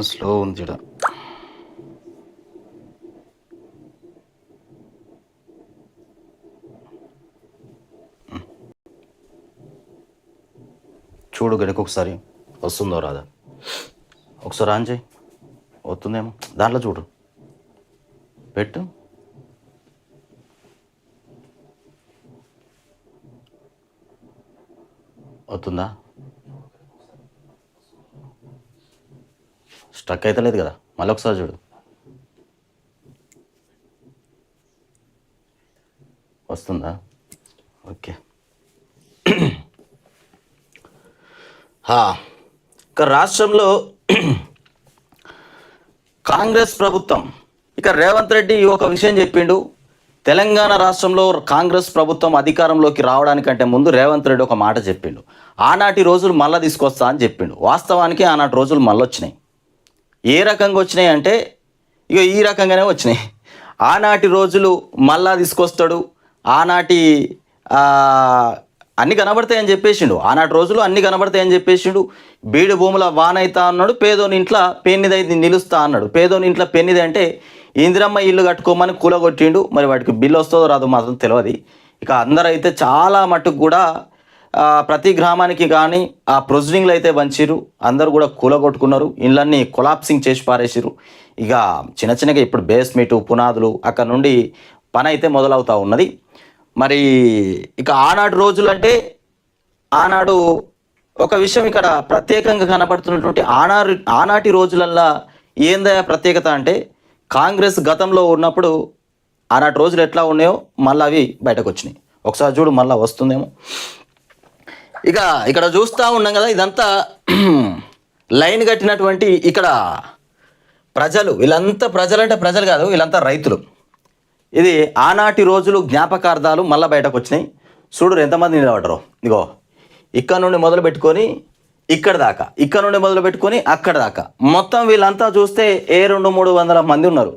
కొంచెం స్లో ఉంది ఇక్కడ చూడు గడికి ఒకసారి వస్తుందో రాదా? ఒకసారి ఆన్ చేయి. వస్తుందేమో. దాంట్లో చూడు. పెట్టు. వస్తుందా? స్టక్ అయితే లేదు కదా. మళ్ళీ ఒకసారి చూడు. వస్తుందా? ఓకే. ఇక రాష్ట్రంలో కాంగ్రెస్ ప్రభుత్వం. ఇక రేవంత్ రెడ్డి ఒక విషయం చెప్పిండు. తెలంగాణ రాష్ట్రంలో కాంగ్రెస్ ప్రభుత్వం అధికారంలోకి రావడానికంటే ముందు రేవంత్ రెడ్డి ఒక మాట చెప్పిండు. ఆనాటి రోజులు మళ్ళీ తీసుకొస్తా అని చెప్పిండు. వాస్తవానికి ఆనాటి రోజులు మళ్ళొచ్చినాయి. ఏ రకంగా వచ్చినాయి అంటే ఇక ఈ రకంగానే వచ్చినాయి. ఆనాటి రోజులు మళ్ళా తీసుకొస్తాడు. ఆనాటి అన్ని కనబడతాయని చెప్పేసిండు. ఆనాటి రోజులు అన్ని కనబడతాయని చెప్పేసిండు. బీడు భూముల వానైతా అన్నాడు పేదోని ఇంట్లో పెన్నిదైతే నిలుస్తా అన్నాడు. పేదోని ఇంట్లో పెన్నిది అంటే ఇందిరమ్మ ఇల్లు కట్టుకోమని కూలగొట్టిండు. మరి వాటికి బిల్లు వస్తుందో రాదో మాత్రం తెలియదు ఇక అందరైతే చాలా మటుకు కూడా ప్రతి గ్రామానికి కానీ ఆ ప్రొసీడింగ్లు అయితే వంచిరు అందరూ కూడా కూలగొట్టుకున్నారు. ఇళ్ళన్నీ కొలాప్సింగ్ చేసి పారేసిరు ఇక చిన్న చిన్నగా ఇప్పుడు బేస్మెంట్ పునాదులు అక్కడ నుండి పని అయితే మొదలవుతూ ఉన్నది. మరి ఇక ఆనాడు రోజులు అంటే ఆనాడు ఒక విషయం ఇక్కడ ప్రత్యేకంగా కనబడుతున్నటువంటి ఆనాడు ఆనాటి రోజులల్లా ఏందా ప్రత్యేకత అంటే కాంగ్రెస్ గతంలో ఉన్నప్పుడు ఆనాటి రోజులు ఎట్లా ఉన్నాయో మళ్ళీ అవి బయటకు వచ్చినాయి. ఒకసారి చూడు మళ్ళీ వస్తుందేమో. ఇక ఇక్కడ చూస్తూ ఉన్నాం కదా ఇదంతా లైన్ కట్టినటువంటి ఇక్కడ ప్రజలు వీళ్ళంతా ప్రజలంటే ప్రజలు కాదు వీళ్ళంతా రైతులు. ఇది ఆనాటి రోజులు జ్ఞాపకార్థాలు మళ్ళీ బయటకు వచ్చినాయి. చూడు ఎంతమంది నిలబడరు ఇగో ఇక్కడ నుండి మొదలు పెట్టుకొని ఇక్కడ దాకా ఇక్కడ నుండి మొదలు పెట్టుకొని అక్కడ దాకా. మొత్తం వీళ్ళంతా చూస్తే ఏ రెండు మూడు వందల మంది ఉన్నారు.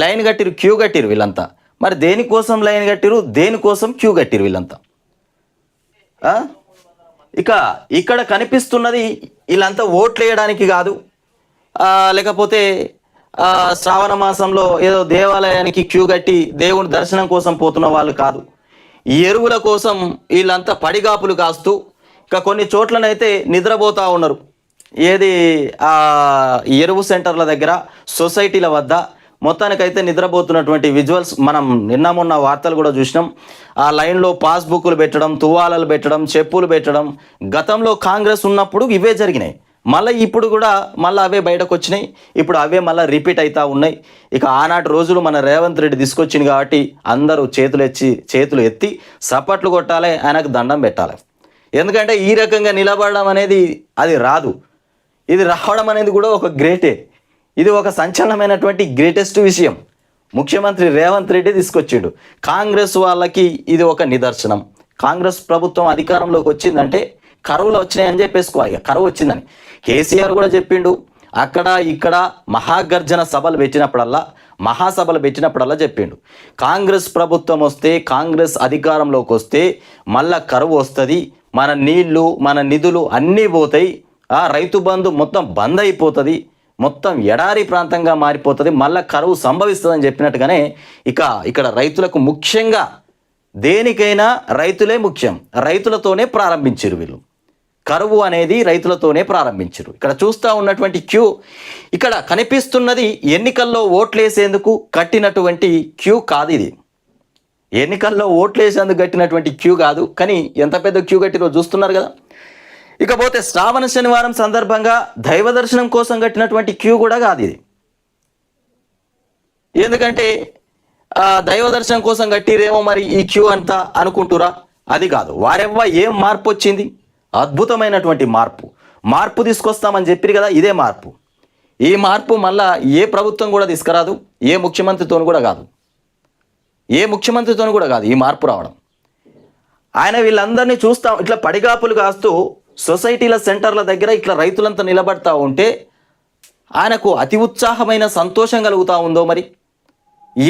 లైన్ కట్టిరు క్యూ కట్టిరు వీళ్ళంతా. మరి దేనికోసం లైన్ కట్టిరు? దేనికోసం క్యూ కట్టిరు వీళ్ళంతా? ఇక ఇక్కడ కనిపిస్తున్నది వీళ్ళంతా ఓట్లు వేయడానికి కాదు లేకపోతే శ్రావణ మాసంలో ఏదో దేవాలయానికి క్యూ కట్టి దేవుని దర్శనం కోసం పోతున్న వాళ్ళు కాదు. ఈ ఎరువుల కోసం వీళ్ళంతా పడిగాపులు కాస్తూ ఇక కొన్ని చోట్లనైతే నిద్రపోతూ ఉన్నారు. ఏది ఆ ఎరువు సెంటర్ల దగ్గర సొసైటీల వద్ద మొత్తానికైతే నిద్రపోతున్నటువంటి విజువల్స్ మనం నిన్న మొన్న వార్తలు కూడా చూసినాం. ఆ లైన్లో పాస్బుక్లు పెట్టడం తువాలలు పెట్టడం చెప్పులు పెట్టడం గతంలో కాంగ్రెస్ ఉన్నప్పుడు ఇవే జరిగినాయి. మళ్ళీ ఇప్పుడు కూడా మళ్ళీ అవే బయటకు వచ్చినాయి ఇప్పుడు అవే మళ్ళీ రిపీట్ అవుతూ ఉన్నాయి. ఇక ఆనాటి రోజులు మన రేవంత్ రెడ్డి తీసుకొచ్చింది కాబట్టి అందరూ చేతులు ఎచ్చి చేతులు ఎత్తి సపట్లు కొట్టాలి ఆయనకు దండం పెట్టాలి. ఎందుకంటే ఈ రకంగా నిలబడడం అనేది అది రాదు. ఇది రావడం అనేది కూడా ఒక గ్రేటే. ఇది ఒక సంచలనమైనటువంటి గ్రేటెస్ట్ విషయం. ముఖ్యమంత్రి రేవంత్ రెడ్డి తీసుకొచ్చిండు. కాంగ్రెస్ వాళ్ళకి ఇది ఒక నిదర్శనం. కాంగ్రెస్ ప్రభుత్వం అధికారంలోకి వచ్చిందంటే కరువులు వచ్చినాయని చెప్పేసుకోవాలి. ఇక కరువు వచ్చిందని. కేసీఆర్ కూడా చెప్పిండు. అక్కడ ఇక్కడ మహాగర్జన సభలు పెట్టినప్పుడల్లా మహాసభలు పెట్టినప్పుడల్లా చెప్పిండు. కాంగ్రెస్ ప్రభుత్వం వస్తే కాంగ్రెస్ అధికారంలోకి వస్తే మళ్ళా కరువు వస్తుంది. మన నీళ్ళు మన నిధులు అన్నీ పోతాయి. ఆ రైతు బంధు మొత్తం బంద్ అయిపోతుంది. మొత్తం ఎడారి ప్రాంతంగా మారిపోతుంది మళ్ళా కరువు సంభవిస్తుందని చెప్పినట్టుగానే ఇక ఇక్కడ రైతులకు ముఖ్యంగా దేనికైనా రైతులే ముఖ్యం రైతులతోనే ప్రారంభించారు వీళ్ళు. కరువు అనేది రైతులతోనే ప్రారంభించారు ఇక్కడ చూస్తూ ఉన్నటువంటి క్యూ ఇక్కడ కనిపిస్తున్నది ఎన్నికల్లో ఓట్లేసేందుకు కట్టినటువంటి క్యూ కాదు ఇది. ఎన్నికల్లో ఓట్లేసేందుకు కట్టినటువంటి క్యూ కాదు కానీ ఎంత పెద్ద క్యూ కట్టిరో చూస్తున్నారు కదా. ఇకపోతే శ్రావణ శనివారం సందర్భంగా దైవ దర్శనం కోసం కట్టినటువంటి క్యూ కూడా కాదు ఇది. ఎందుకంటే ఆ, దైవ దర్శనం కోసం కట్టిరేమో మరి ఈ క్యూ అంతా అనుకుంటురా? అది కాదు. వారెవ్వ ఏం మార్పు వచ్చింది అద్భుతమైనటువంటి మార్పు. మార్పు తీసుకొస్తామని చెప్పిరు కదా ఇదే మార్పు. ఈ మార్పు మళ్ళా ఏ ప్రభుత్వం కూడా తీసుకురాదు ఏ ముఖ్యమంత్రితో కూడా కాదు. ఏ ముఖ్యమంత్రితో కూడా కాదు ఈ మార్పు రావడం. ఆయన వీళ్ళందరినీ చూస్తా ఇట్లా పడిగాపులు కాస్తూ సొసైటీల సెంటర్ల దగ్గర ఇట్లా రైతులంతా నిలబడతా ఉంటే ఆయనకు అతి ఉత్సాహమైన సంతోషం కలుగుతూ ఉందో మరి?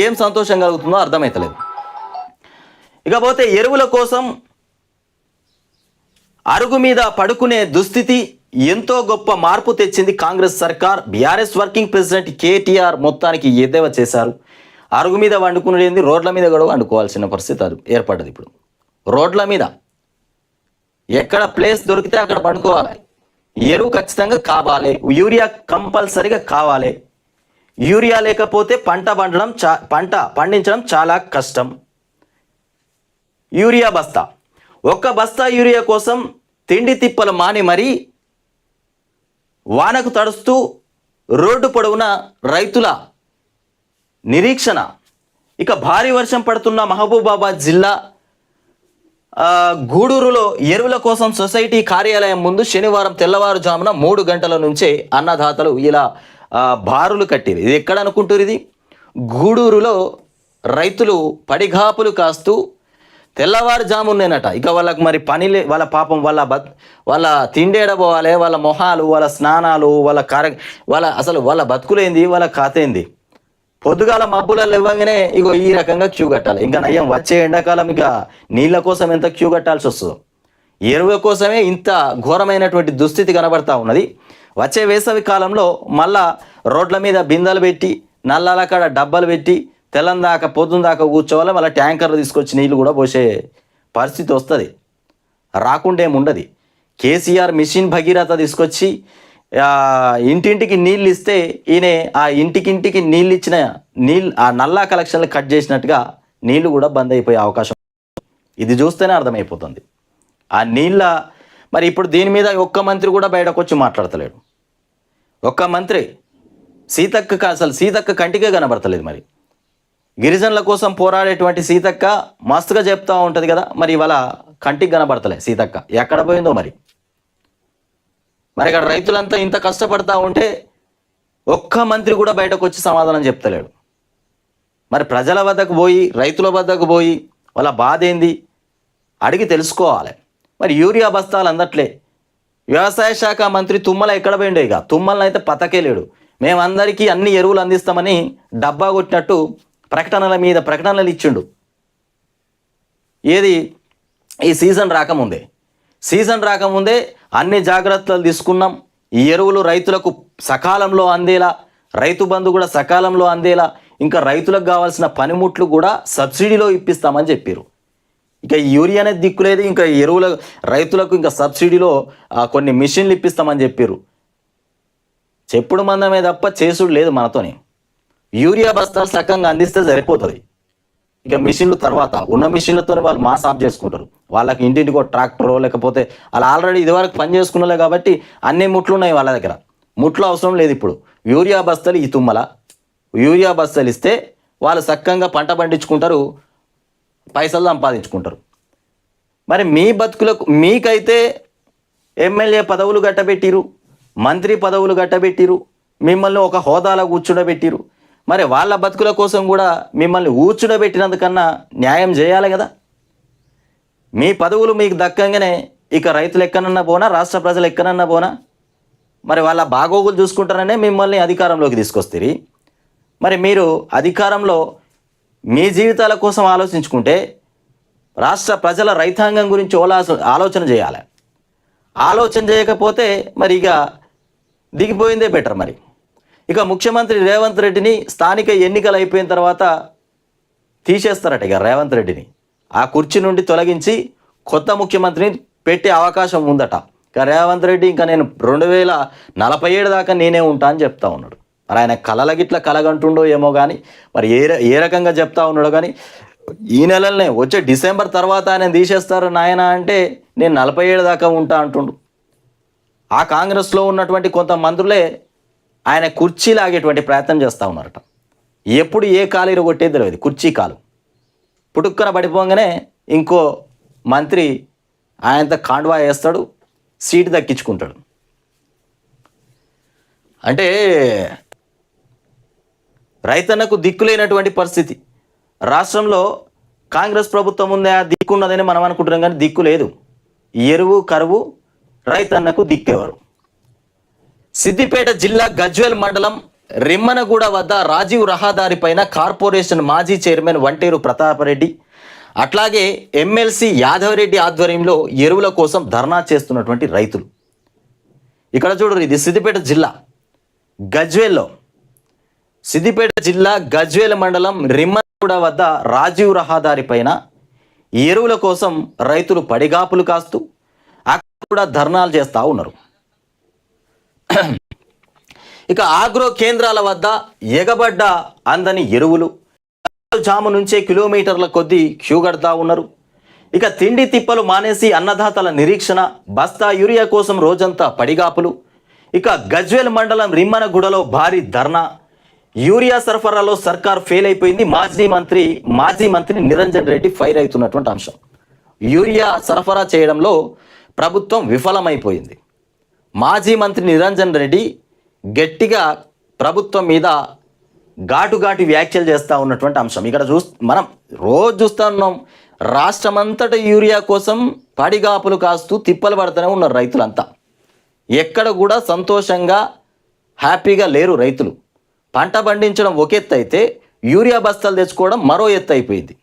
ఏం సంతోషం కలుగుతుందో అర్థమవుతలేదు ఇకపోతే ఎరువుల కోసం అరుగు మీద పడుకునే దుస్థితి ఎంతో గొప్ప మార్పు తెచ్చింది కాంగ్రెస్ సర్కార్. బీఆర్ఎస్ వర్కింగ్ ప్రెసిడెంట్ కేటీఆర్ మొత్తానికి ఎద్దేవ చేశారు. అరుగు మీద వండుకునేది రోడ్ల మీద కూడా వండుకోవాల్సిన పరిస్థితి అది ఏర్పడ్డది ఇప్పుడు. రోడ్ల మీద ఎక్కడ ప్లేస్ దొరికితే అక్కడ పండుకోవాలి. ఎరువు ఖచ్చితంగా కావాలి. యూరియా కంపల్సరిగా కావాలి. యూరియా లేకపోతే పంట పండడం చా పంట పండించడం చాలా కష్టం. యూరియా బస్తా. ఒక్క బస్తా యూరియా కోసం తిండి తిప్పలు మాని మరీ వానకు తడుస్తూ రోడ్డు పొడవున రైతుల నిరీక్షణ. ఇక భారీ వర్షం పడుతున్న మహబూబాబాద్ జిల్లా గూడూరులో ఎరువుల కోసం సొసైటీ కార్యాలయం ముందు శనివారం తెల్లవారుజామున మూడు గంటల నుంచే అన్నదాతలు ఇలా బారులు కట్టిరు ఇది ఎక్కడ అనుకుంటారు ఇది? గూడూరులో రైతులు పడిగాపులు కాస్తూ తెల్లవారుజామునేనట. ఇక వాళ్ళకి మరి పనిలే వాళ్ళ పాపం వాళ్ళ బత్ వాళ్ళ తిండేడ పోవాలి వాళ్ళ మొహాలు వాళ్ళ స్నానాలు వాళ్ళ కర వాళ్ళ అసలు వాళ్ళ బతుకులేంది వాళ్ళ కథ ఏంది పొద్దుగాల మబ్బులలో ఇవ్వగానే ఇగో ఈ రకంగా క్యూ కట్టాలి. ఇంకా నయం వచ్చే ఎండాకాలం ఇక నీళ్ళ కోసం ఎంత క్యూ కట్టాల్సి వస్తుందో? ఎరువు కోసమే ఇంత ఘోరమైనటువంటి దుస్థితి కనబడతా ఉన్నది. వచ్చే వేసవి కాలంలో మళ్ళా రోడ్ల మీద బిందెలు పెట్టి నల్లాల కాడ డబ్బాలు పెట్టి తెల్లం దాకా దాకా కూర్చోవాలి మళ్ళీ ట్యాంకర్లు తీసుకొచ్చి నీళ్ళు కూడా పోసే పరిస్థితి వస్తుంది. రాకుండా ఏముండదు కేసీఆర్ మిషన్ భగీరథ తీసుకొచ్చి ఇంటింటికి నీళ్ళు ఇస్తే ఈయన ఆ ఇంటికింటికి నీళ్ళు ఇచ్చిన నీళ్ళు ఆ నల్లా కలెక్షన్లు కట్ చేసినట్టుగా నీళ్ళు కూడా బంద్ అయిపోయే అవకాశం ఇది చూస్తేనే అర్థమైపోతుంది. ఆ నీళ్ళ మరి ఇప్పుడు దీని మీద ఒక్క మంత్రి కూడా బయటకు వచ్చి మాట్లాడతలేడు. ఒక్క మంత్రి సీతక్క అసలు సీతక్క కంటికే కనబడతలేదు మరి. గిరిజనుల కోసం పోరాడేటువంటి సీతక్క మస్తుగా చెప్తూ ఉంటుంది కదా మరి ఇవాళ కంటికి కనబడతలే సీతక్క. ఎక్కడ పోయిందో మరి? మరి ఇక్కడ రైతులంతా ఇంత కష్టపడతా ఉంటే ఒక్క మంత్రి కూడా బయటకు వచ్చి సమాధానం చెప్తలేడు. మరి ప్రజల వద్దకు పోయి రైతుల వద్దకు పోయి వాళ్ళ బాధ ఏంది? అడిగి తెలుసుకోవాలి. మరి యూరియా బస్తాలు అందట్లే. వ్యవసాయ శాఖ మంత్రి తుమ్మల ఎక్కడ పోయిండే ఇక. తుమ్మలను అయితే పతకేలేడు. మేమందరికీ అన్ని ఎరువులు అందిస్తామని డబ్బా కొట్టినట్టు ప్రకటనల మీద ప్రకటనలు ఇచ్చిండు. ఏది? ఈ సీజన్ రాకముందే. సీజన్ రాకముందే అన్ని జాగ్రత్తలు తీసుకున్నాం. ఈ ఎరువులు రైతులకు సకాలంలో అందేలా రైతు బంధు కూడా సకాలంలో అందేలా ఇంకా రైతులకు కావాల్సిన పనిముట్లు కూడా సబ్సిడీలో ఇప్పిస్తామని చెప్పారు ఇక యూరియా అనేది దిక్కులేదు ఇంకా ఎరువుల రైతులకు ఇంకా సబ్సిడీలో కొన్ని మిషన్లు ఇప్పిస్తామని చెప్పారు చెప్పుడు మందమే తప్ప చేసుడు లేదు మనతోనే. యూరియా బస్తాలు సక్కంగా అందిస్తే సరిపోతుంది. ఇక మిషన్లు తర్వాత ఉన్న మిషన్లతోనే వాళ్ళు మాస్ ఆఫ్ చేసుకుంటారు. వాళ్ళకి ఇంటింటికి ఒక ట్రాక్టరో లేకపోతే వాళ్ళు ఆల్రెడీ ఇదివరకు పని చేసుకున్నలే కాబట్టి అన్ని ముట్లు ఉన్నాయి వాళ్ళ దగ్గర. ముట్లు అవసరం లేదు ఇప్పుడు. యూరియా బస్తాలు ఈ తుమ్మల. యూరియా బస్తాలు ఇస్తే వాళ్ళు సక్కంగా పంట పండించుకుంటారు పైసలు సంపాదించుకుంటారు. మరి మీ బతుకులకు మీకైతే ఎమ్మెల్యే పదవులు గట్టబెట్టిరు మంత్రి పదవులు గట్టబెట్టిరు మిమ్మల్ని ఒక హోదాలో కూర్చుండబెట్టిరు మరి వాళ్ళ బతుకుల కోసం కూడా మిమ్మల్ని కూర్చుండబెట్టినందుకన్నా న్యాయం చేయాలి కదా? మీ పదవులు మీకు దక్కంగానే ఇక రైతులు ఎక్కనన్నా పోనా రాష్ట్ర ప్రజలు ఎక్కనన్నా పోనా? మరి వాళ్ళ బాగోగులు చూసుకుంటారనే మిమ్మల్ని అధికారంలోకి తీసుకొస్తారు. మరి మీరు అధికారంలో మీ జీవితాల కోసం ఆలోచించుకుంటే రాష్ట్ర ప్రజల రైతాంగం గురించి ఓలా- ఆలోచన చేయాలి. ఆలోచన చేయకపోతే మరి ఇక దిగిపోయిందే బెటర్ మరి. ఇక ముఖ్యమంత్రి రేవంత్ రెడ్డిని స్థానిక ఎన్నికలు అయిపోయిన తర్వాత తీసేస్తారట ఇక రేవంత్ రెడ్డిని. ఆ కుర్చీ నుండి తొలగించి కొత్త ముఖ్యమంత్రిని పెట్టే అవకాశం ఉందట. ఇక రేవంత్ రెడ్డి ఇంకా నేను రెండు వేల నలభై ఏడు దాకా నేనే ఉంటా అని చెప్తా ఉన్నాడు. మరి ఆయన కలల గిట్ల కలగంటుండో ఏమో కానీ మరి ఏ ఏ రకంగా చెప్తా ఉన్నాడో కానీ ఈ నెలలనే వచ్చే డిసెంబర్ తర్వాత ఆయన తీసేస్తారు నాయన అంటే నేను నలభై ఏడు దాకా ఉంటా అంటుండు. ఆ కాంగ్రెస్లో ఉన్నటువంటి కొంత మంత్రులే ఆయన కుర్చీ లాగేటువంటి ప్రయత్నం చేస్తూ ఉన్నారట. ఎప్పుడు ఏ కాలు ఇరగొట్టేది తెలియదు. కుర్చీ కాలు. పుటుక్కన పడిపోగానే ఇంకో మంత్రి ఆయనతో కాండ్వా వేస్తాడు సీటు దక్కించుకుంటాడు. అంటే రైతన్నకు దిక్కులేనటువంటి పరిస్థితి. రాష్ట్రంలో కాంగ్రెస్ ప్రభుత్వం ఉందా దిక్కున్నదని మనం అనుకుంటున్నాం కానీ దిక్కు లేదు. ఎరువు కరువు రైతన్నకు దిక్కేవారు సిద్దిపేట జిల్లా గజ్వేల్ మండలం రిమ్మనగూడ వద్ద రాజీవ్ రహదారి పైన కార్పొరేషన్ మాజీ చైర్మన్ వంటేరు ప్రతాపరెడ్డి అట్లాగే ఎమ్మెల్సీ యాదవరెడ్డి ఆధ్వర్యంలో ఎరువుల కోసం ధర్నా చేస్తున్నటువంటి రైతులు. ఇక్కడ చూడరు ఇది సిద్దిపేట జిల్లా గజ్వేల్లో. సిద్దిపేట జిల్లా గజ్వేల్ మండలం రిమ్మగూడ వద్ద రాజీవ్ రహదారి పైన ఎరువుల కోసం రైతులు పడిగాపులు కాస్తూ అక్కడ కూడా ధర్నాలు చేస్తూ ఉన్నారు. ఇక ఆగ్రో కేంద్రాల వద్ద ఎగబడ్డ అందని ఎరువులు. జాము నుంచే కిలోమీటర్ల కొద్దీ క్యూ కడతా ఉన్నారు. ఇక తిండి తిప్పలు మానేసి అన్నదాతల నిరీక్షణ బస్తా యూరియా కోసం రోజంతా పడిగాపులు. ఇక గజ్వేల్ మండలం రిమ్మనగూడలో భారీ ధర్నా. యూరియా సరఫరాలో సర్కార్ ఫెయిల్ అయిపోయింది. మాజీ మంత్రి మాజీ మంత్రి నిరంజన్ రెడ్డి ఫైర్ అవుతున్నటువంటి అంశం. యూరియా సరఫరా చేయడంలో ప్రభుత్వం విఫలమైపోయింది. మాజీ మంత్రి నిరంజన్ రెడ్డి గట్టిగా ప్రభుత్వం మీద ఘాటు వ్యాఖ్యలు చేస్తూ ఉన్నటువంటి అంశం. ఇక్కడ చూ మనం రోజు చూస్తూ ఉన్నాం రాష్ట్రమంతట యూరియా కోసం పడిగాపులు కాస్తూ తిప్పలు పడుతూనే ఉన్నారు రైతులంతా. ఎక్కడ కూడా సంతోషంగా హ్యాపీగా లేరు రైతులు. పంట పండించడం ఒక ఎత్తు అయితే యూరియా బస్తాలు తెచ్చుకోవడం మరో ఎత్తు అయిపోయింది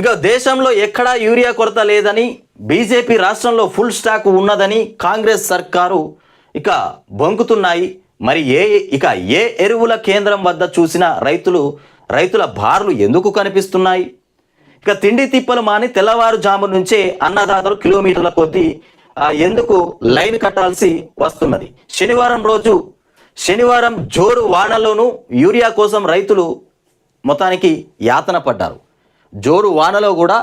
ఇక దేశంలో ఎక్కడా యూరియా కొరత లేదని బీజేపీ రాష్ట్రంలో ఫుల్ స్టాక్ ఉన్నదని కాంగ్రెస్ సర్కారు ఇక బొంకుతున్నాయి. మరి ఏ ఇక ఏ ఎరువుల కేంద్రం వద్ద చూసినా రైతులు రైతుల బార్లు ఎందుకు కనిపిస్తున్నాయి? ఇక తిండి తిప్పలు మాని తెల్లవారుజాము నుంచే అన్నదాతలు కిలోమీటర్ల కొద్దీ ఎందుకు లైన్ కట్టాల్సి వస్తున్నది? శనివారం రోజు శనివారం జోరు వానలోనూ యూరియా కోసం రైతులు మొత్తానికి యాతన పడ్డారు. జోరు వానలో కూడా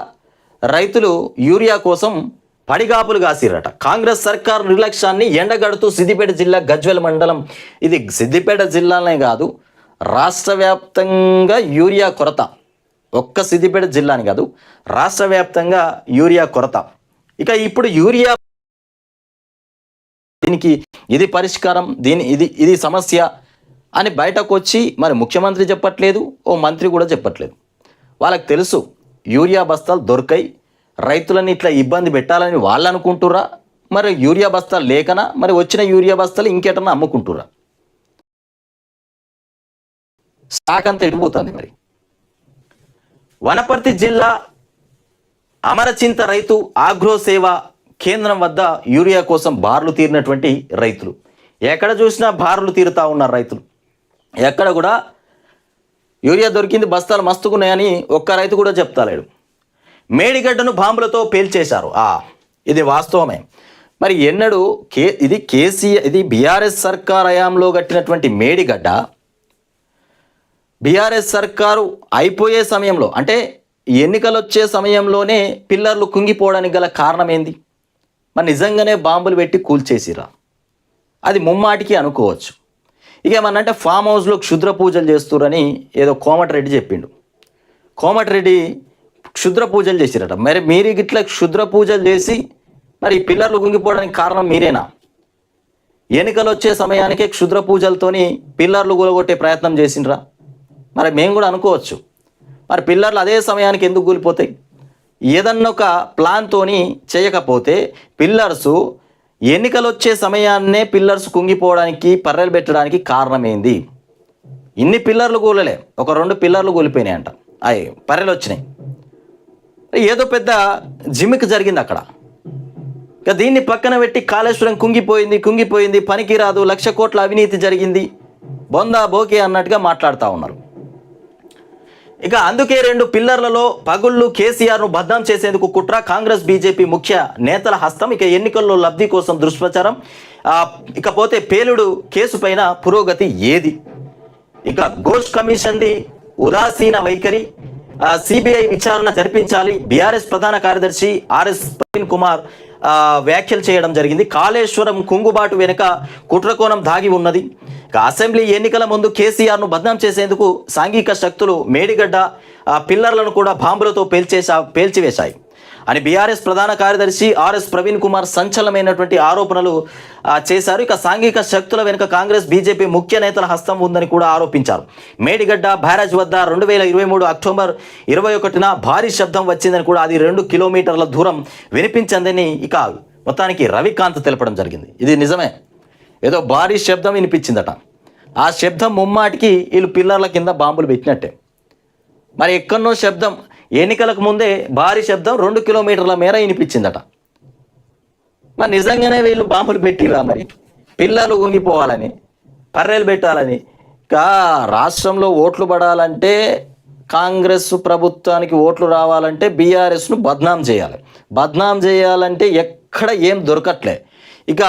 రైతులు యూరియా కోసం పడిగాపులు కాసిరట. కాంగ్రెస్ సర్కార్ నిర్లక్ష్యాన్ని ఎండగడుతూ సిద్దిపేట జిల్లా గజ్వెల్ మండలం. ఇది సిద్దిపేట జిల్లానే కాదు రాష్ట్ర వ్యాప్తంగా యూరియా కొరత. ఒక్క సిద్దిపేట జిల్లాని కాదు రాష్ట్ర వ్యాప్తంగా యూరియా కొరత. ఇక ఇప్పుడు యూరియా దీనికి ఇది పరిష్కారం దీని ఇది ఇది సమస్య అని బయటకు వచ్చి మరి ముఖ్యమంత్రి చెప్పట్లేదు ఓ మంత్రి కూడా చెప్పట్లేదు. వాళ్ళకి తెలుసు యూరియా బస్తాలు దొరకాయి రైతులని ఇట్లా ఇబ్బంది పెట్టాలని వాళ్ళు అనుకుంటురా మరి యూరియా బస్తాలు లేకనా? మరి వచ్చిన యూరియా బస్తాలు ఇంకెటన్నా అమ్ముకుంటురా స్టాక్ అంతా ఎడిపోతుంది మరి. వనపర్తి జిల్లా అమరచింత రైతు ఆగ్రో సేవ కేంద్రం వద్ద యూరియా కోసం బార్లు తీరినటువంటి రైతులు. ఎక్కడ చూసినా బార్లు తీరుతా ఉన్నారు రైతులు. ఎక్కడ కూడా యూరియా దొరికింది బస్తాలు మస్తుకున్నాయని ఒక్క రైతు కూడా చెప్తాలేడు. మేడిగడ్డను బాంబులతో పేల్చేశారు. ఆ ఇది వాస్తవమే. మరి ఎన్నడూ కే ఇది కేసీఆర్ ఇది బీఆర్ఎస్ సర్కార్ హయాంలో కట్టినటువంటి మేడిగడ్డ బీఆర్ఎస్ సర్కారు అయిపోయే సమయంలో అంటే ఎన్నికలు వచ్చే సమయంలోనే పిల్లర్లు కుంగిపోవడానికి గల కారణం ఏంది మరి నిజంగానే బాంబులు పెట్టి కూల్చేసిరా అది ముమ్మాటికి అనుకోవచ్చు. ఇక ఏమన్నంటే ఫామ్ హౌస్లో క్షుద్ర పూజలు చేస్తురని ఏదో కోమటిరెడ్డి చెప్పిండు. కోమటిరెడ్డి క్షుద్ర పూజలు చేసిరట. మరి మీరు ఇట్లా క్షుద్ర పూజలు చేసి మరి పిల్లర్లు కుంగిపోవడానికి కారణం మీరేనా? ఎన్నికలు వచ్చే సమయానికే క్షుద్ర పూజలతోని పిల్లర్లు కూలగొట్టే ప్రయత్నం చేసిండ్రా? మరి మేము కూడా అనుకోవచ్చు. మరి పిల్లర్లు అదే సమయానికి ఎందుకు కూలిపోతాయి ఏదన్నా ఒక ప్లాన్తోని చేయకపోతే పిల్లర్సు ఎన్నికలు వచ్చే సమయాన్నే పిల్లర్స్ కుంగిపోవడానికి పర్రెలు పెట్టడానికి కారణమైంది? ఇన్ని పిల్లర్లు కూలలే ఒక రెండు పిల్లర్లు కూలిపోయినాయి అంట అవి పర్రెలు వచ్చినాయి ఏదో పెద్ద జిమ్మికి జరిగింది అక్కడ ఇక దీన్ని పక్కన పెట్టి కాళేశ్వరం కుంగిపోయింది కుంగిపోయింది పనికిరాదు లక్ష కోట్ల అవినీతి జరిగింది. బొందా బోకే అన్నట్టుగా మాట్లాడుతూ ఉన్నారు. ఇక అందుకే రెండు పిల్లర్లలో పగుళ్ళు కేసీఆర్ను బద్నాం చేసేందుకు కుట్ర కాంగ్రెస్ బీజేపీ ముఖ్య నేతల హస్తం. ఇక ఎన్నికల్లో లబ్ధి కోసం దుష్ప్రచారం. ఇకపోతే పేలుడు కేసు పైన పురోగతి ఏది? ఇక గోష్ కమిషన్ది ఉదాసీన వైఖరి. సిబిఐ విచారణ జరిపించాలి. బీఆర్ఎస్ ప్రధాన కార్యదర్శి ఆర్ఎస్ ప్రవీణ్ కుమార్ వ్యాఖ్యలు చేయడం జరిగింది. కాళేశ్వరం కుంగుబాటు వెనుక కుట్రకోణం దాగి ఉన్నది. అసెంబ్లీ ఎన్నికల ముందు కేసీఆర్ను బద్నాం చేసేందుకు సాంఘిక శక్తులు మేడిగడ్డ పిల్లర్లను కూడా బాంబులతో పేల్చేసా పేల్చివేశాయి. అని బీఆర్ఎస్ ప్రధాన కార్యదర్శి ఆర్ఎస్ ప్రవీణ్ కుమార్ సంచలనమైనటువంటి ఆరోపణలు చేశారు. ఇక సాంఘిక శక్తుల వెనుక కాంగ్రెస్ బీజేపీ ముఖ్య నేతల హస్తం ఉందని కూడా ఆరోపించారు. మేడిగడ్డ బ్యారేజ్ వద్ద రెండు వేల ఇరవై మూడు అక్టోబర్ ఇరవై ఒకటిన భారీ శబ్దం వచ్చిందని కూడా అది రెండు కిలోమీటర్ల దూరం వినిపించిందని ఇక మొత్తానికి రవికాంత్ తెలపడం జరిగింది. ఇది నిజమే. ఏదో భారీ శబ్దం వినిపించిందట. ఆ శబ్దం ముమ్మాటికి వీళ్ళు పిల్లర్ల కింద బాంబులు పెట్టినట్టే. మరి ఎక్కడనో శబ్దం ఎన్నికలకు ముందే భారీ శబ్దం రెండు కిలోమీటర్ల మేర వినిపించిందట. మరి నిజంగానే వీళ్ళు బాంబులు పెట్టిరా మరి? పిల్లలు ఉంగిపోవాలని పర్రెలు పెట్టాలని. ఇంకా రాష్ట్రంలో ఓట్లు పడాలంటే కాంగ్రెస్ ప్రభుత్వానికి ఓట్లు రావాలంటే బీఆర్ఎస్ను బద్నాం చేయాలి. బద్నాం చేయాలంటే ఎక్కడ ఏం దొరకట్లే. ఇక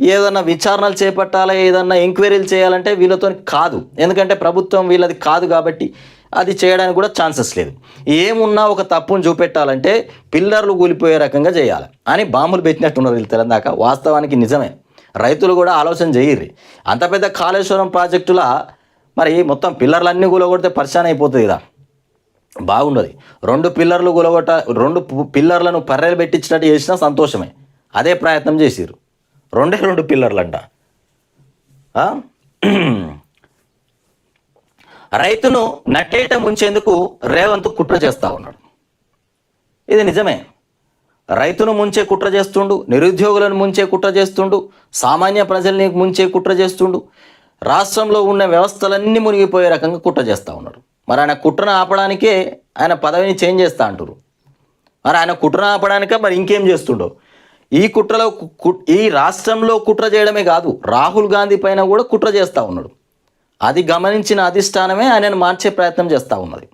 ఏదన్నా విచారణలు చేపట్టాలా ఏదన్నా ఎంక్వైరీలు చేయాలంటే వీళ్ళతో కాదు. ఎందుకంటే ప్రభుత్వం వీళ్ళది కాదు కాబట్టి అది చేయడానికి కూడా ఛాన్సెస్ లేదు. ఏమున్నా ఒక తప్పును చూపెట్టాలంటే పిల్లర్లు కూలిపోయే రకంగా చేయాలి. అని బాంబులు పెట్టినట్టున్నారు వీళ్ళు తెలంగాక వాస్తవానికి నిజమే. రైతులు కూడా ఆలోచన చేయరు అంత పెద్ద కాళేశ్వరం ప్రాజెక్టులా మరి మొత్తం పిల్లర్లన్నీ కూలగొడితే పరిశాన్ అయిపోతుంది కదా. బాగుండదు. రెండు పిల్లర్లు కూలగొట్ట రెండు పిల్లర్లను పర్రెలు పెట్టించినట్టు చేసినా సంతోషమే. అదే ప్రయత్నం చేసిరు రెండే రెండు పిల్లర్లు అంట రైతును నట్టేట ముంచేందుకు రేవంత్ కుట్ర చేస్తా ఉన్నాడు. ఇది నిజమే. రైతును ముంచే కుట్ర చేస్తుండు నిరుద్యోగులను ముంచే కుట్ర చేస్తుండు సామాన్య ప్రజల్ని ముంచే కుట్ర చేస్తుండు రాష్ట్రంలో ఉన్న వ్యవస్థలన్నీ మునిగిపోయే రకంగా కుట్ర చేస్తూ ఉన్నాడు. మరి ఆయన కుట్రను ఆపడానికే ఆయన పదవిని చేంజ్ చేస్తా అంటారు మరి ఆయన కుట్రను ఆపడానిక మరి ఇంకేం చేస్తుండో? ఈ కుట్రలో కు- ఈ రాష్ట్రంలో కుట్ర చేయడమే కాదు రాహుల్ గాంధీ పైన కూడా కుట్ర చేస్తూ ఉన్నాడు. అది గమనించిన అధిష్టానమే ఆయనను మార్చే ప్రయత్నం చేస్తూ ఉన్నది.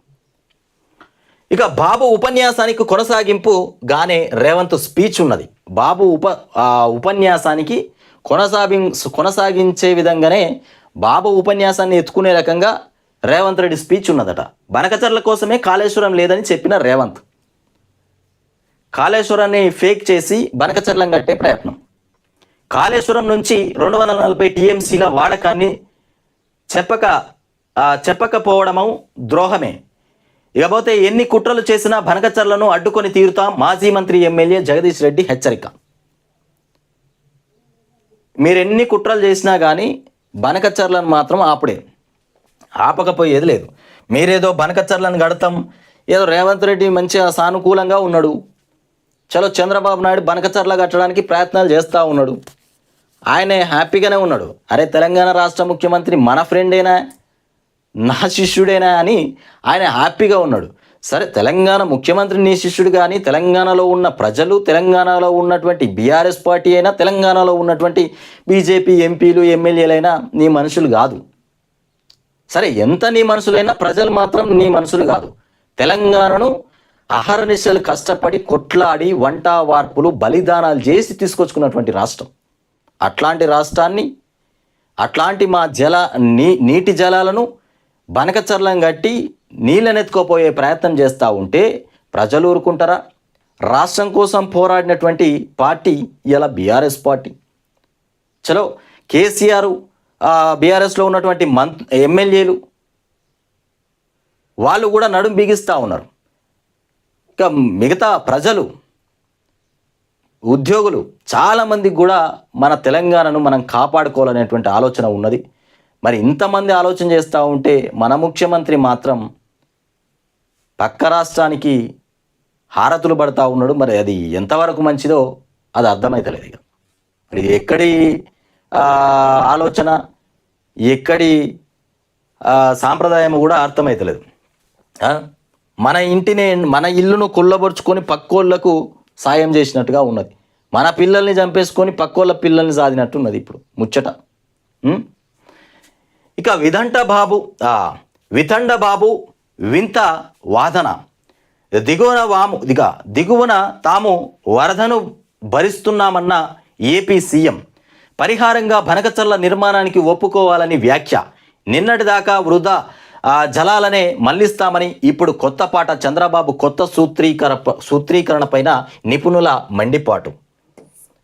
ఇక బాబు ఉపన్యాసానికి కొనసాగింపు గానే రేవంత్ స్పీచ్ ఉన్నది. బాబు ఉప ఆ ఉపన్యాసానికి కొనసాగి కొనసాగించే విధంగానే బాబు ఉపన్యాసాన్ని ఎత్తుకునే రకంగా రేవంత్ రెడ్డి స్పీచ్ ఉన్నదట. బనకచర్ల కోసమే కాళేశ్వరం లేదని చెప్పిన రేవంత్. కాళేశ్వరాన్ని ఫేక్ చేసి బనకచర్లం కట్టే ప్రయత్నం. కాళేశ్వరం నుంచి రెండు వందల నలభై టీఎంసీల వాడకాన్ని చెప్పక చెప్పకపోవడము ద్రోహమే. ఇకపోతే ఎన్ని కుట్రలు చేసినా భనకచర్లను అడ్డుకొని తీరుతాం మాజీ మంత్రి ఎమ్మెల్యే జగదీష్ రెడ్డి హెచ్చరిక. మీరు ఎన్ని కుట్రలు చేసినా కానీ బనకచర్లను మాత్రం ఆపడే. ఆపకపోయేది లేదు. మీరేదో బనకచర్లను గడతాం ఏదో రేవంత్ రెడ్డి మంచిగా సానుకూలంగా ఉన్నాడు. చలో చంద్రబాబు నాయుడు బనకచర్ల కట్టడానికి ప్రయత్నాలు చేస్తూ ఉన్నాడు. ఆయనే హ్యాపీగానే ఉన్నాడు. అరే తెలంగాణ రాష్ట్ర ముఖ్యమంత్రి మన ఫ్రెండేనా? నా శిష్యుడేనా అని ఆయన హ్యాపీగా ఉన్నాడు. సరే తెలంగాణ ముఖ్యమంత్రి నీ శిష్యుడు కానీ తెలంగాణలో ఉన్న ప్రజలు తెలంగాణలో ఉన్నటువంటి బీఆర్ఎస్ పార్టీ అయినా తెలంగాణలో ఉన్నటువంటి బీజేపీ ఎంపీలు ఎమ్మెల్యేలైనా నీ మనుషులు కాదు. సరే ఎంత నీ మనుషులైనా ప్రజలు మాత్రం నీ మనుషులు కాదు. తెలంగాణను అహర్నిశలు కష్టపడి కొట్లాడి వంట వార్పులు బలిదానాలు చేసి తీసుకొచ్చుకున్నటువంటి రాష్ట్రం. అట్లాంటి రాష్ట్రాన్ని అట్లాంటి మా జల నీ నీటి జలాలను బనకచర్లం కట్టి నీళ్ళనెత్తుకోపోయే ప్రయత్నం చేస్తూ ఉంటే ప్రజలు ఊరుకుంటారా? రాష్ట్రం కోసం పోరాడినటువంటి పార్టీ ఇలా బీఆర్ఎస్ పార్టీ. చలో కేసీఆర్ బీఆర్ఎస్లో ఉన్నటువంటి మంత్ ఎమ్మెల్యేలు వాళ్ళు కూడా నడుం బిగిస్తూ ఉన్నారు. ఇక మిగతా ప్రజలు ఉద్యోగులు చాలామందికి కూడా మన తెలంగాణను మనం కాపాడుకోవాలనేటువంటి ఆలోచన ఉన్నది. మరి ఇంతమంది ఆలోచన చేస్తూ ఉంటే మన ముఖ్యమంత్రి మాత్రం పక్క రాష్ట్రానికి హారతులు పడతా ఉన్నాడు. మరి అది ఎంతవరకు మంచిదో అది అర్థమవుతలేదు ఇక. మరి ఎక్కడి ఆలోచన ఎక్కడి సాంప్రదాయం కూడా అర్థమవుతలేదు మన ఇంటిని మన ఇల్లును కుళ్ళబరుచుకొని పక్కోళ్ళకు సాయం చేసినట్టుగా ఉన్నది. మన పిల్లల్ని చంపేసుకొని పక్కోళ్ళ పిల్లల్ని సాధినట్టు ఉన్నది ఇప్పుడు ముచ్చట. ఇక విదంట బాబు వితండ బాబు వింత వాదన. దిగువన వాము దిగ దిగువన తాము వరదను భరిస్తున్నామన్న ఏపీ సీఎం. పరిహారంగా బనకచర్ల నిర్మాణానికి ఒప్పుకోవాలని వ్యాఖ్య. నిన్నటిదాకా వృధా జలాలనే మళ్ళిస్తామని ఇప్పుడు కొత్త పాట చంద్రబాబు కొత్త సూత్రీకర సూత్రీకరణ పైన నిపుణుల మండిపాటు.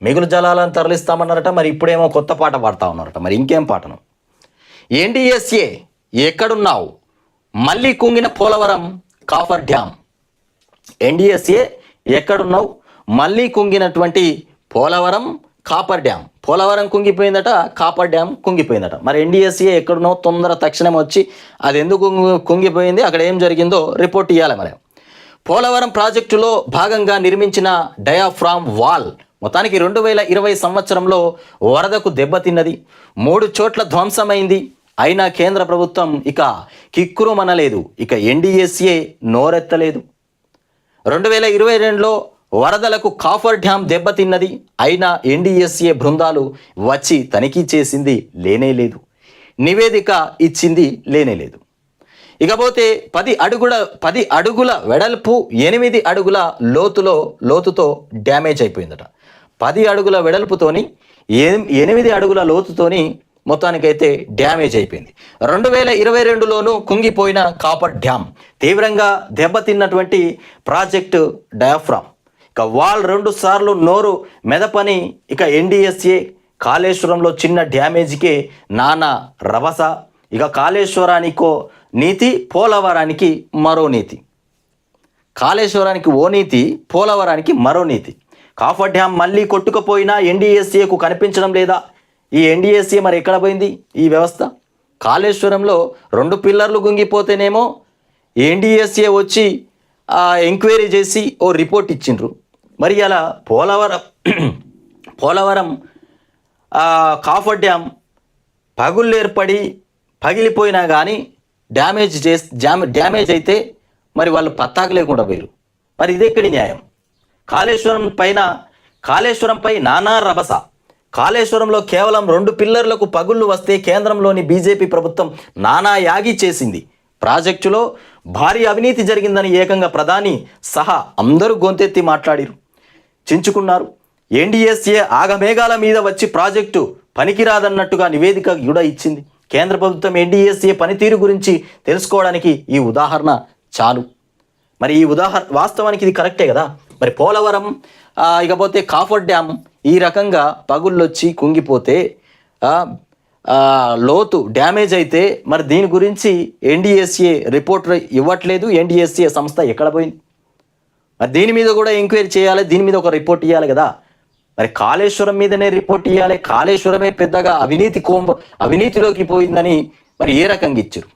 మిగులు జలాలను తరలిస్తామన్నారట మరి ఇప్పుడేమో కొత్త పాట పాడుతా ఉన్నారట. మరి ఇంకేం పాటను? ఎన్డీఎస్ఏ ఎక్కడున్నావు? మళ్ళీ కుంగిన పోలవరం కాఫర్ డ్యామ్ ఎన్డీఎస్ఏ ఎక్కడున్నావు? మళ్ళీ కుంగినటువంటి పోలవరం కాపర్ డ్యామ్. పోలవరం కుంగిపోయిందట కాపర్ డ్యామ్ కుంగిపోయిందట. మరి ఎన్డీఎస్ఏ ఎక్కడనో తొందర తక్షణం వచ్చి అది ఎందుకు కుంగిపోయింది అక్కడ ఏం జరిగిందో రిపోర్ట్ ఇవ్వాలి మరి. పోలవరం ప్రాజెక్టులో భాగంగా నిర్మించిన డయాఫ్రామ్ వాల్ మొత్తానికి రెండు వేల ఇరవై సంవత్సరంలో వరదకు దెబ్బతిన్నది మూడు చోట్ల ధ్వంసమైంది. అయినా కేంద్ర ప్రభుత్వం ఇక కిక్కురుమనలేదు. ఇక ఎన్డీఎస్ఏ నోరెత్తలేదు. రెండు వేల ఇరవై రెండులో వరదలకు కాఫర్ డ్యాం దెబ్బతిన్నది. అయినా ఎన్డీఎస్ఏ బృందాలు వచ్చి తనిఖీ చేసింది లేనే లేదు. నివేదిక ఇచ్చింది లేనే లేదు. ఇకపోతే పది అడుగుల పది అడుగుల వెడల్పు ఎనిమిది అడుగుల లోతులో లోతుతో డ్యామేజ్ అయిపోయిందట. పది అడుగుల వెడల్పుతోని ఎనిమిది అడుగుల లోతుతోని మొత్తానికైతే డ్యామేజ్ అయిపోయింది. రెండు వేల ఇరవై రెండులోనూ కుంగిపోయిన కాపర్ డ్యామ్ తీవ్రంగా దెబ్బతిన్నటువంటి ప్రాజెక్టు డయాఫ్రామ్. ఇక వాల్ రెండు సార్లు నోరు మెదపని ఇక ఎన్డీఎస్ఏ కాళేశ్వరంలో చిన్న డ్యామేజ్కే నానా రవస. ఇక కాళేశ్వరానికో నీతి పోలవరానికి మరో నీతి. కాళేశ్వరానికి ఓ నీతి పోలవరానికి మరో నీతి. కాఫర్ డ్యామ్ మళ్ళీ కొట్టుకుపోయినా ఎన్డీఎస్ఏకు కనిపించడం లేదా? ఈ ఎన్డీఎస్ఏ మరి ఎక్కడ పోయింది? ఈ వ్యవస్థ? కాళేశ్వరంలో రెండు పిల్లర్లు గుంగిపోతేనేమో ఎన్డీఎస్ఏ వచ్చి ఎంక్వైరీ చేసి ఓ రిపోర్ట్ ఇచ్చిండ్రు. మరి అలా పోలవరం పోలవరం కాఫర్ డ్యామ్ పగుళ్ళు ఏర్పడి పగిలిపోయినా కానీ డ్యామేజ్ చేసి డ్యామ్ డ్యామేజ్ అయితే మరి వాళ్ళు పత్తాకు లేకుండా పోయారు మరి ఇదెక్కడి న్యాయం. కాళేశ్వరం పైన కాళేశ్వరంపై నానా రభస. కాళేశ్వరంలో కేవలం రెండు పిల్లర్లకు పగుళ్ళు వస్తే కేంద్రంలోని బీజేపీ ప్రభుత్వం నానా యాగి చేసింది. ప్రాజెక్టులో భారీ అవినీతి జరిగిందని ఏకంగా ప్రధాని సహా అందరూ గొంతెత్తి మాట్లాడారు చించుకున్నారు. ఎన్డీఎస్ఏ ఆగమేఘాల మీద వచ్చి ప్రాజెక్టు పనికిరాదన్నట్టుగా నివేదిక కూడా ఇచ్చింది. కేంద్ర ప్రభుత్వం ఎన్డీఎస్ఏ పనితీరు గురించి తెలుసుకోవడానికి ఈ ఉదాహరణ చాలు. మరి ఈ ఉదాహరణ వాస్తవానికి ఇది కరెక్టే కదా? మరి పోలవరం ఇకపోతే కాఫర్ డ్యామ్ ఈ రకంగా పగుళ్ళొచ్చి కుంగిపోతే లోతు డ్యామేజ్ అయితే మరి దీని గురించి ఎన్డీఎస్ఏ రిపోర్ట్ ఇవ్వట్లేదు. ఎన్డీఎస్ఏ సంస్థ ఎక్కడ పోయింది? మరి దీని మీద కూడా ఎంక్వైరీ చేయాలి దీని మీద ఒక రిపోర్ట్ ఇవ్వాలి కదా. మరి కాళేశ్వరం మీదనే రిపోర్ట్ ఇవ్వాలి కాళేశ్వరమే పెద్దగా అవినీతి కోంబ అవినీతిలోకి పోయిందని మరి ఏ రకంగా ఇచ్చారు?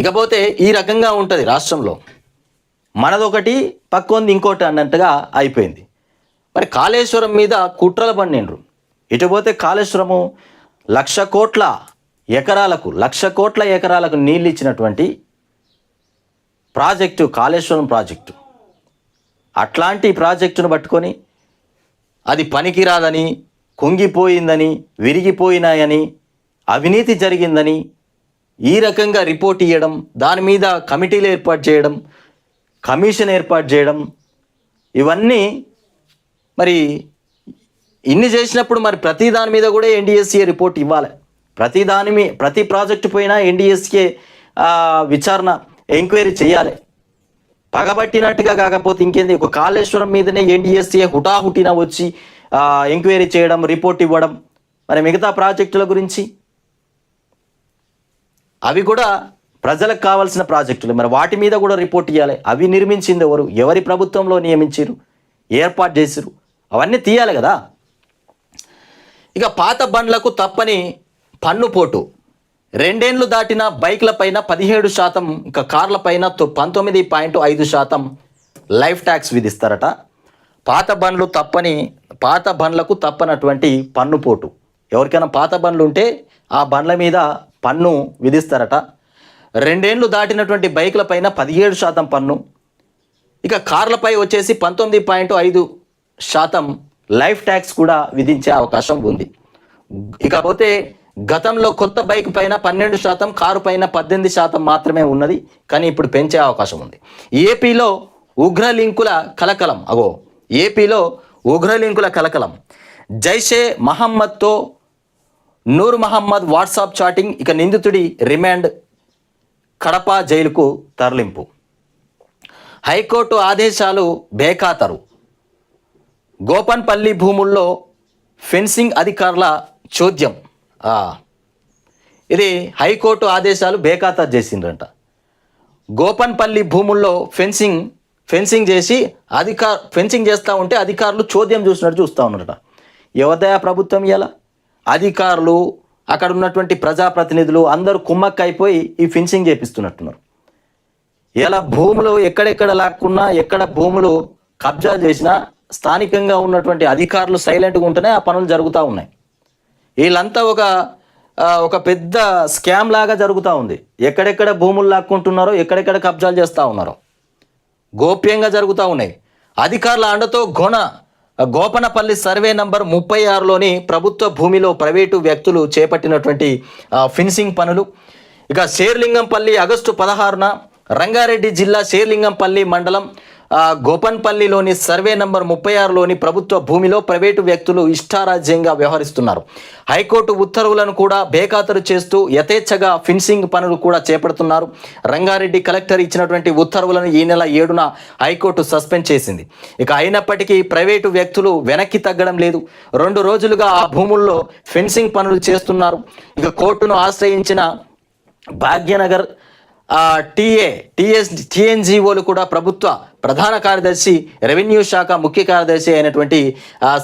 ఇకపోతే ఈ రకంగా ఉంటుంది రాష్ట్రంలో. మనదొకటి పక్కొంది ఇంకోటి అన్నట్టుగా అయిపోయింది. మరి కాళేశ్వరం మీద కుట్రలు పండిండ్రు ఇటు పోతే కాళేశ్వరము లక్ష కోట్ల ఎకరాలకు లక్ష కోట్ల ఎకరాలకు నీళ్ళు ఇచ్చినటువంటి ప్రాజెక్టు కాళేశ్వరం ప్రాజెక్టు. అట్లాంటి ప్రాజెక్టును పట్టుకొని అది పనికిరాదని కుంగిపోయిందని విరిగిపోయినాయని అవినీతి జరిగిందని ఈ రకంగా రిపోర్ట్ ఇవ్వడం దాని మీద కమిటీలు ఏర్పాటు చేయడం కమిషన్ ఏర్పాటు చేయడం ఇవన్నీ మరి ఇన్ని చేసినప్పుడు మరి ప్రతి దాని మీద కూడా ఎన్డీఎస్సీ రిపోర్ట్ ఇవ్వాలి. ప్రతి దాని మీ ప్రతి ప్రాజెక్టు పోయినా ఎన్డీఎస్కే విచారణ ఎంక్వైరీ చేయాలి. పగబట్టినట్టుగా కాకపోతే ఇంకేంది? ఒక కాళేశ్వరం మీదనే ఎన్డీఎస్సీ హుటాహుటిన వచ్చి ఎంక్వైరీ చేయడం రిపోర్ట్ ఇవ్వడం మరి మిగతా ప్రాజెక్టుల గురించి? అవి కూడా ప్రజలకు కావాల్సిన ప్రాజెక్టులు. మరి వాటి మీద కూడా రిపోర్ట్ ఇవ్వాలి అవి నిర్మించింది ఎవరు? ఎవరి ప్రభుత్వంలో నియమించారు ఏర్పాటు చేసిరు అవన్నీ తీయాలి కదా? ఇక పాత బండ్లకు తప్పని పన్ను పోటు రెండేండ్లు దాటిన బైక్ల పైన పదిహేడు శాతం ఇంకా కార్ల పైన తొ- పంతొమ్మిది పాయింట్ ఐదు శాతం లైఫ్ ట్యాక్స్ విధిస్తారట. పాత బండ్లు తప్పని పాత బండ్లకు తప్పనటువంటి పన్ను పోటు ఎవరికైనా పాత బండ్లు ఉంటే ఆ బండ్ల మీద పన్ను విధిస్తారట. రెండేండ్లు దాటినటువంటి బైక్ల పైన పదిహేడు శాతం పన్ను. ఇక కార్లపై వచ్చేసి పంతొమ్మిది పాయింట్ ఐదు శాతం లైఫ్ ట్యాక్స్ కూడా విధించే అవకాశం ఉంది. ఇకపోతే గతంలో కొత్త బైక్ పైన పన్నెండు శాతం కారు పైన పద్దెనిమిది శాతం మాత్రమే ఉన్నది కానీ ఇప్పుడు పెంచే అవకాశం ఉంది. ఏపీలో ఉగ్ర లింకుల కలకలం అగో ఏపీలో ఉగ్ర లింకుల కలకలం. జైషే మహమ్మద్తో నూర్ మహమ్మద్ వాట్సాప్ చాటింగ్ ఇక నిందితుడి రిమాండ్ కడప జైలుకు తరలింపు. హైకోర్టు ఆదేశాలు బేఖాతరు. గోపన్పల్లి భూముల్లో ఫెన్సింగ్ అధికారుల చోద్యం. ఇది హైకోర్టు ఆదేశాలు బేఖాతా చేసిండ్రంట. గోపన్పల్లి భూముల్లో ఫెన్సింగ్ ఫెన్సింగ్ చేసి అధికార ఫెన్సింగ్ చేస్తూ ఉంటే అధికారులు చోద్యం చూసినట్టు చూస్తూ ఉన్నారట. యువదయ ప్రభుత్వం ఇలా అధికారులు అక్కడ ఉన్నటువంటి ప్రజాప్రతినిధులు అందరూ కుమ్మక్క అయిపోయి ఈ ఫెన్సింగ్ చేపిస్తున్నట్టున్నారు. ఇలా భూములు ఎక్కడెక్కడ లాక్కున్నా ఎక్కడ భూములు కబ్జా చేసినా స్థానికంగా ఉన్నటువంటి అధికారులు సైలెంట్గా ఉంటేనే ఆ పనులు జరుగుతూ ఉన్నాయి. వీళ్ళంతా ఒక ఒక పెద్ద స్కామ్ లాగా జరుగుతూ ఉంది. ఎక్కడెక్కడ భూములు లాక్కుంటున్నారో ఎక్కడెక్కడ కబ్జాలు చేస్తూ ఉన్నారో. గోప్యంగా జరుగుతూ ఉన్నాయి. అధికారుల అండతో గొణ గోపనపల్లి సర్వే నంబర్ ముప్పై ఆరులోని ప్రభుత్వ భూమిలో ప్రైవేటు వ్యక్తులు చేపట్టినటువంటి ఫిన్సింగ్ పనులు. ఇక శేర్లింగంపల్లి ఆగస్టు పదహారున రంగారెడ్డి జిల్లా శేర్లింగంపల్లి మండలం గోపన్పల్లిలోని సర్వే నంబర్ ముప్పై ఆరులోని ప్రభుత్వ భూమిలో ప్రైవేటు వ్యక్తులు ఇష్టారాజ్యంగా వ్యవహరిస్తున్నారు. హైకోర్టు ఉత్తర్వులను కూడా బేఖాతరు చేస్తూ యథేచ్ఛగా ఫిన్సింగ్ పనులు కూడా చేపడుతున్నారు. రంగారెడ్డి కలెక్టర్ ఇచ్చినటువంటి ఉత్తర్వులను ఈ నెల ఏడున హైకోర్టు సస్పెండ్ చేసింది. ఇక అయినప్పటికీ ప్రైవేటు వ్యక్తులు వెనక్కి తగ్గడం లేదు. రెండు రోజులుగా ఆ భూముల్లో ఫెన్సింగ్ పనులు చేస్తున్నారు. ఇక కోర్టును ఆశ్రయించిన భాగ్యనగర్ టీఏ టీఎస్ టీఎన్జిఓలు కూడా ప్రభుత్వ ప్రధాన కార్యదర్శి రెవెన్యూ శాఖ ముఖ్య కార్యదర్శి అయినటువంటి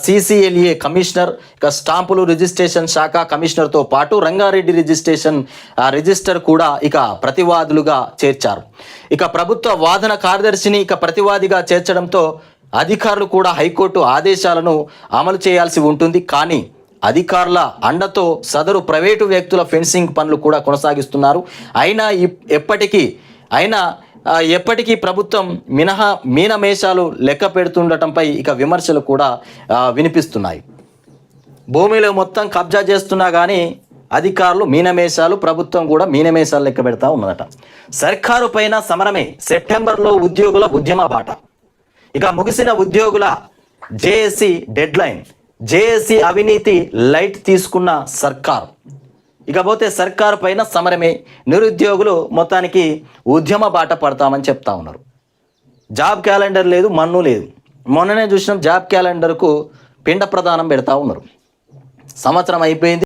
సిసిఎల్ఏ కమిషనర్ ఇక స్టాంపులు రిజిస్ట్రేషన్ శాఖ కమిషనర్తో పాటు రంగారెడ్డి రిజిస్ట్రేషన్ రిజిస్టర్ కూడా ఇక ప్రతివాదులుగా చేర్చారు. ఇక ప్రభుత్వ వాదన కార్యదర్శిని ఇక ప్రతివాదిగా చేర్చడంతో అధికారులు కూడా హైకోర్టు ఆదేశాలను అమలు చేయాల్సి ఉంటుంది. కానీ అధికారుల అండతో సదరు ప్రైవేటు వ్యక్తుల ఫెన్సింగ్ పనులు కూడా కొనసాగిస్తున్నారు. అయినా ఇప్- ఎప్పటికీ అయినా ఎప్పటికీ ప్రభుత్వం మినహా మీనమేషాలు లెక్క పెడుతుండటంపై ఇక విమర్శలు కూడా వినిపిస్తున్నాయి. భూమిలో మొత్తం కబ్జా చేస్తున్నా కానీ అధికారులు మీనమేషాలు ప్రభుత్వం కూడా మీనమేషాలు లెక్క పెడతా ఉన్నదట. సర్కారు పైన సమరమే సెప్టెంబర్లో ఉద్యోగుల ఉద్యమ బాట ఇక ముగిసిన ఉద్యోగుల జేఏసీ డెడ్లైన్. జేఏసీ అవినీతి లైట్ తీసుకున్న సర్కార్. ఇకపోతే సర్కారు పైన సమరమే. నిరుద్యోగులు మొత్తానికి ఉద్యమ బాట పడతామని చెప్తా ఉన్నారు. జాబ్ క్యాలెండర్ లేదు మన్ను లేదు. మొన్ననే చూసినాం జాబ్ క్యాలెండర్కు పిండ ప్రదానం పెడతా ఉన్నారు. సంవత్సరం అయిపోయింది.